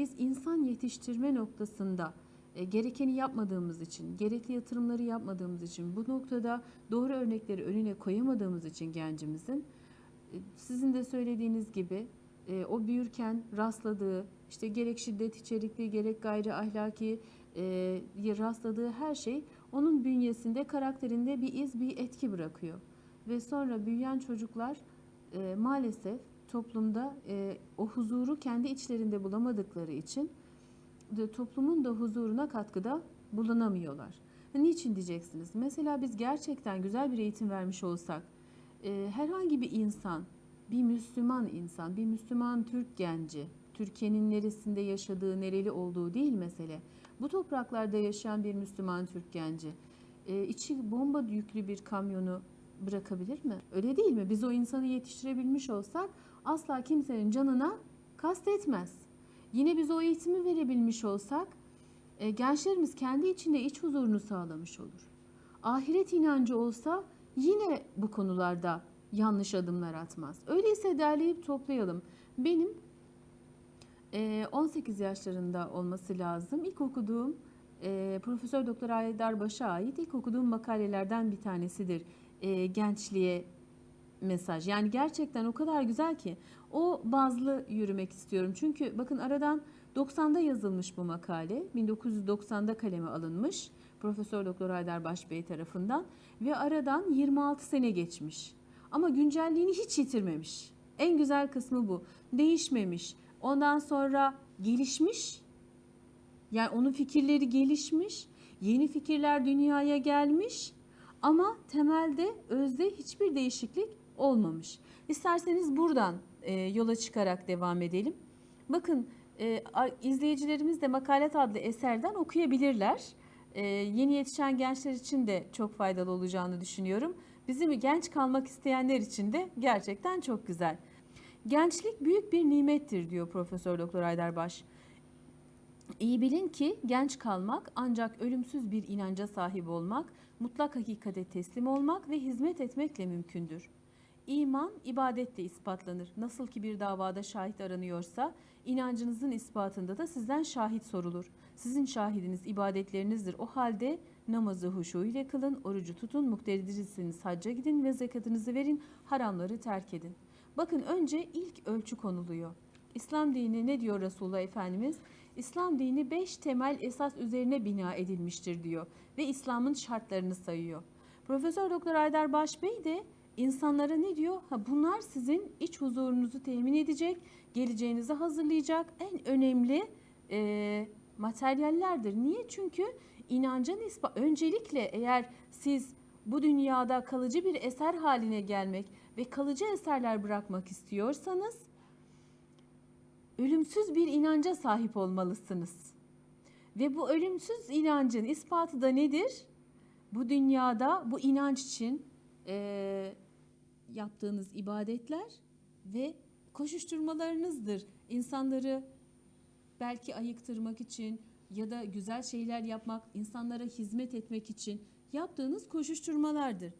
biz insan yetiştirme noktasında e, gerekeni yapmadığımız için, gerekli yatırımları yapmadığımız için, bu noktada doğru örnekleri önüne koyamadığımız için gencimizin e, sizin de söylediğiniz gibi e, o büyürken rastladığı işte gerek şiddet içerikli gerek gayri ahlaki rastladığı her şey onun bünyesinde karakterinde bir iz bir etki bırakıyor. Ve sonra büyüyen çocuklar maalesef toplumda e, o huzuru kendi içlerinde bulamadıkları için de toplumun da huzuruna katkıda bulunamıyorlar. Niçin diyeceksiniz? Mesela biz gerçekten güzel bir eğitim vermiş olsak e, herhangi bir insan, bir Müslüman insan, bir Müslüman Türk genci, Türkiye'nin neresinde yaşadığı, nereli olduğu değil mesele. Bu topraklarda yaşayan bir Müslüman Türk genci e, içi bomba yüklü bir kamyonu bırakabilir mi? Öyle değil mi? Biz o insanı yetiştirebilmiş olsak asla kimsenin canına kastetmez. Yine biz o eğitimi verebilmiş olsak e, gençlerimiz kendi içinde iç huzurunu sağlamış olur. Ahiret inancı olsa yine bu konularda yanlış adımlar atmaz. Öyleyse derleyip toplayalım. Benim e, 18 yaşlarında olması lazım. İlk okuduğum e, Profesör Doktor Aydar Baş'a ait ilk okuduğum makalelerden bir tanesidir. E, gençliğe mesaj. Yani gerçekten o kadar güzel ki o bazlı yürümek istiyorum. Çünkü bakın aradan 90'da yazılmış bu makale. 1990'da kaleme alınmış. Profesör Doktor Haydar Baş Bey tarafından ve aradan 26 sene geçmiş. Ama güncelliğini hiç yitirmemiş. En güzel kısmı bu. Değişmemiş. Ondan sonra gelişmiş. Yani onun fikirleri gelişmiş. Yeni fikirler dünyaya gelmiş. Ama temelde özde hiçbir değişiklik olmamış. İsterseniz buradan e, yola çıkarak devam edelim. Bakın e, izleyicilerimiz de Makalet adlı eserden okuyabilirler. E, yeni yetişen gençler için de çok faydalı olacağını düşünüyorum. Bizim genç kalmak isteyenler için de gerçekten çok güzel. Gençlik büyük bir nimettir diyor Profesör Doktor Aydarbaş. İyi bilin ki genç kalmak ancak ölümsüz bir inanca sahip olmak, mutlak hakikate teslim olmak ve hizmet etmekle mümkündür. İman ibadetle ispatlanır. Nasıl ki bir davada şahit aranıyorsa, inancınızın ispatında da sizden şahit sorulur. Sizin şahidiniz ibadetlerinizdir. O halde namazı huşu ile kılın, orucu tutun, muktedirsiniz hacca gidin ve zekatınızı verin, haramları terk edin. Bakın önce ilk ölçü konuluyor. İslam dini ne diyor Resulullah Efendimiz? İslam dini beş temel esas üzerine bina edilmiştir diyor ve İslam'ın şartlarını sayıyor. Profesör Doktor Aydar Baş Bey de insanlara ne diyor? Ha bunlar sizin iç huzurunuzu temin edecek, geleceğinizi hazırlayacak en önemli e, materyallerdir. Niye? Çünkü inanca nispa öncelikle eğer siz bu dünyada kalıcı bir eser haline gelmek ve kalıcı eserler bırakmak istiyorsanız ölümsüz bir inanca sahip olmalısınız. Ve bu ölümsüz inancın ispatı da nedir? Bu dünyada bu inanç için eee, yaptığınız ibadetler ve koşuşturmalarınızdır. İnsanları belki ayıktırmak için ya da güzel şeyler yapmak, insanlara hizmet etmek için yaptığınız koşuşturmalardır.